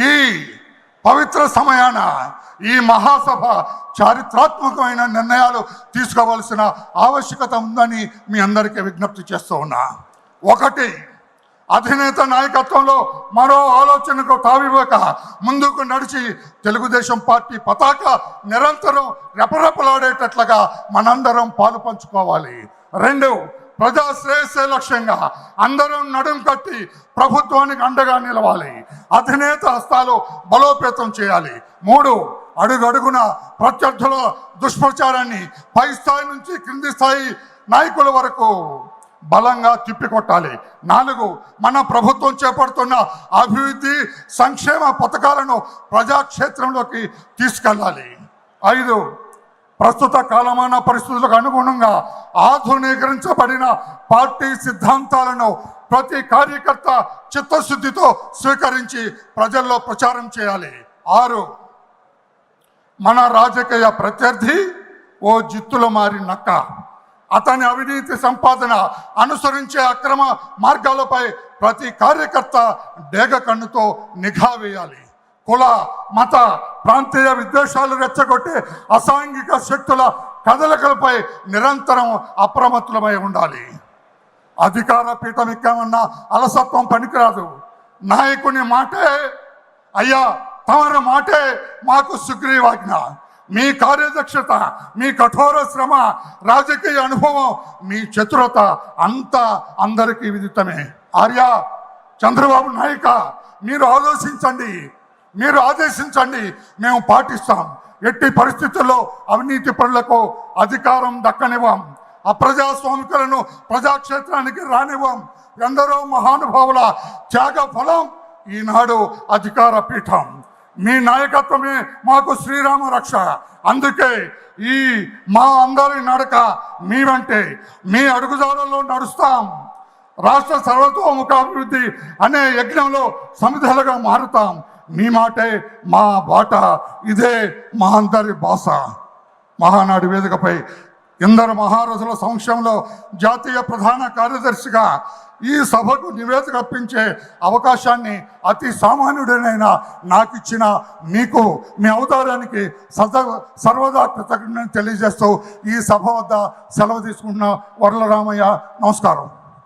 ఈ పవిత్ర సమయాన ఈ మహాసభ చారిత్రాత్మకమైన నిర్ణయాలు తీసుకోవాల్సిన ఆవశ్యకత ఉందని మీ అందరికీ విజ్ఞప్తి చేస్తూ ఉన్నా. ఒకటి అధినేత నాయకత్వంలో మరో ఆలోచనకు తావివ్వక ముందుకు నడిచి తెలుగుదేశం పార్టీ పతాక నిరంతరం రెపరెపలాడేటట్లుగా మనందరం పాలు పంచుకోవాలి. రెండు ప్రజా శ్రేయస్సే లక్ష్యంగా అందరం నడుం కట్టి ప్రభుత్వానికి అండగా నిలవాలి. అధినేత హస్తాలు బలోపేతం చేయాలి. మూడు అడుగడుగున ప్రత్యర్థుల దుష్ప్రచారాన్ని పై స్థాయి నుంచి క్రింది స్థాయి నాయకుల వరకు బలంగా తిప్పికొట్టాలి. నాలుగు మన ప్రభుత్వం చేపడుతున్న అభివృద్ధి సంక్షేమ పథకాలను ప్రజాక్షేత్రంలోకి తీసుకెళ్ళాలి. ఐదు ప్రస్తుత కాలమాన పరిస్థితులకు అనుగుణంగా ఆధునీకరించబడిన పార్టీ సిద్ధాంతాలను ప్రతి కార్యకర్త చిత్తశుద్ధితో స్వీకరించి ప్రజల్లో ప్రచారం చేయాలి. ఆరు మన రాజకీయ ప్రత్యర్థి ఓ జిత్తుల మారి నక్క. అతని అవినీతి సంపాదన అనుసరించే అక్రమ మార్గాలపై ప్రతి కార్యకర్త డేగ కన్నుతో నిఘా వేయాలి. కుల మత ప్రాంతీయ విద్వేషాలు రెచ్చగొట్టే అసాంఘిక శక్తుల కదలికలపై నిరంతరం అప్రమత్తమై ఉండాలి. అధికార పీఠం ఎక్కామన్నా అలసత్వం పనికిరాదు. నాయకుని మాటే అయ్యా తమరి మాటే మాకు సుగ్రీవాజ్ఞ. మీ కార్యదక్షత మీ కఠోర శ్రమ రాజకీయ అనుభవం మీ చతురత అంతా అందరికీ విదితమే. ఆర్య చంద్రబాబు నాయక మీరు ఆలోచించండి. మీరు ఆదేశించండి మేము పాటిస్తాం. ఎట్టి పరిస్థితుల్లో అవినీతి పనులకు అధికారం దక్కనివ్వం. అప్రజాస్వామికులను ప్రజాక్షేత్రానికి రానివ్వం. ఎందరో మహానుభావుల త్యాగ ఫలం ఈనాడు అధికార పీఠం. మీ నాయకత్వమే మాకు శ్రీరామ రక్ష. అందుకే ఈ మా అందరి నడక మీ వంటే. మీ అడుగుజాడల్లో నడుస్తాం. రాష్ట్ర సర్వతోముఖాభివృద్ధి అనే యజ్ఞంలో సమిధలుగా మారుతాం. మీ మాటే మా బాట. ఇదే మా అందరి భాష మహానాడు వేదికపై ఇందరు మహారాజుల సంక్షంలో జాతీయ ప్రధాన కార్యదర్శిగా ఈ సభకు నివేదిక అప్పించే అవకాశాన్ని అతి సామాన్యుడనైనా నాకు ఇచ్చిన మీకు మీ అవతారానికి సదా సర్వదా కృతజ్ఞతను తెలియజేస్తూ ఈ సభ వద్ద సెలవు తీసుకుంటున్న వరలరామయ్య నమస్కారం.